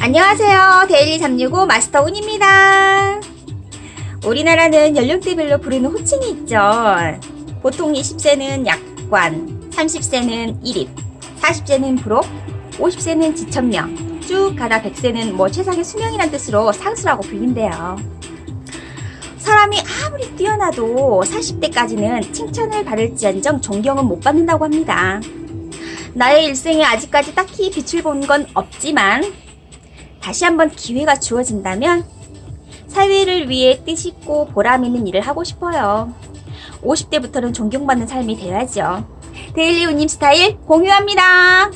안녕하세요. 데일리 365 마스터 운입니다. 우리나라는 연령대별로 부르는 호칭이 있죠. 보통 20세는 약관, 30세는 일입, 40세는 부록, 50세는 지천명, 쭉 가다 100세는 뭐 최상의 수명이란 뜻으로 상수라고 불린대요. 사람이 아무리 뛰어나도 40대까지는 칭찬을 받을지언정 존경은 못 받는다고 합니다. 나의 일생에 아직까지 딱히 빛을 본 건 없지만 다시 한번 기회가 주어진다면 사회를 위해 뜻있고 보람 있는 일을 하고 싶어요. 50대부터는 존경받는 삶이 돼야죠. 데일리 우님 스타일 공유합니다.